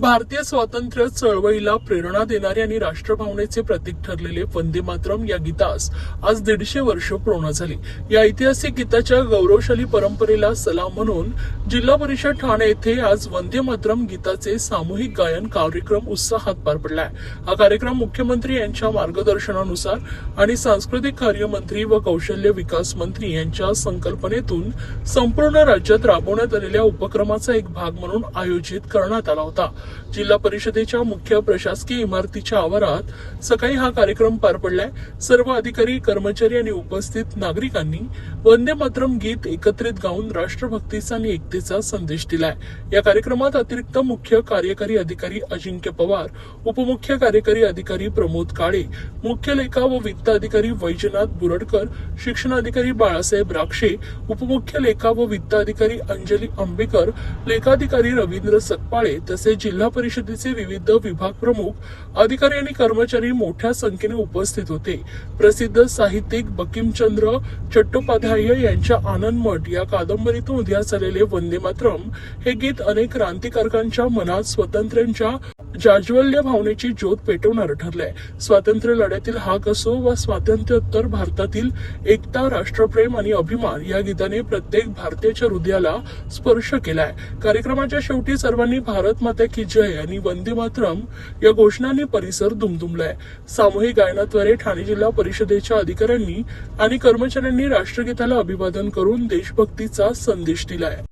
भारतीय स्वातंत्र्य चळवळीला प्रेरणा देणारे आणि राष्ट्रभावनेचे प्रतीक ठरलेले वंदे मातरम या गीतास आज दीडशे वर्ष पूर्ण झाली. या ऐतिहासिक गीताच्या गौरवशाली परंपरेला सलाम म्हणून जिल्हा परिषद ठाणे येथे आज वंदे मातरम गीताचे सामूहिक गायन कार्यक्रम उत्साहात पार पडलाय. हा कार्यक्रम मुख्यमंत्री यांच्या मार्गदर्शनानुसार आणि सांस्कृतिक कार्य मंत्री व कौशल्य विकास मंत्री यांच्या संकल्पनेतून संपूर्ण राज्यात राबवण्यात आलेल्या उपक्रमाचा एक भाग म्हणून आयोजित करण्यात आला होता. जिल्हा परिषदेच्या मुख्य प्रशासकीय इमारतीच्या आवारात सकाळी हा कार्यक्रम पार पडलाय. सर्व अधिकारी कर्मचारी आणि उपस्थित नागरिकांनी वंदे मातरम गीत एकत्रित गाऊन राष्ट्रभक्तीचा आणि एकतेचा संदेश दिलाय. या कार्यक्रमात अतिरिक्त मुख्य कार्यकारी अधिकारी अजिंक्य पवार उपमुख्य कार्यकारी अधिकारी प्रमोद काळे मुख्य लेखा व वित्त अधिकारी वैजनाथ बुरडकर शिक्षण अधिकारी बाळासाहेब राक्षे उपमुख्य लेखा व वित्त अधिकारी अंजली आंबेकर लेखाधिकारी रवींद्र सकपाळे तसेच जिल्हा परिषदेचे विविध विभाग प्रमुख अधिकारी आणि कर्मचारी मोठ्या संख्येने उपस्थित होते. प्रसिद्ध साहित्यिक बकिमचंद्र चट्टोपाध्याय यांच्या आनंदमठ या कादंबरीतून उदयास आलेले वंदे मातरम हे गीत अनेक क्रांतिकारकांच्या मनात स्वातंत्र्यांच्या जाज्वल्य भावनेची ज्योत पेटवणार ठरलंय. स्वातंत्र्य लढ्यातील हाक असो वा स्वातंत्र्योत्तर भारतातील एकता राष्ट्रप्रेम आणि अभिमान या गीताने प्रत्येक भारतीयाच्या हृदयाला स्पर्श केलाय. कार्यक्रमाच्या शेवटी सर्वांनी भारत माता की जय आणि वंदे मातरम या घोषणांनी परिसर दुमदुमलाय. सामूहिक गायनाद्वारे ठाणे जिल्हा परिषदेच्या अधिकाऱ्यांनी आणि कर्मचाऱ्यांनी राष्ट्रगीताला अभिवादन करून देशभक्तीचा संदेश दिलाय.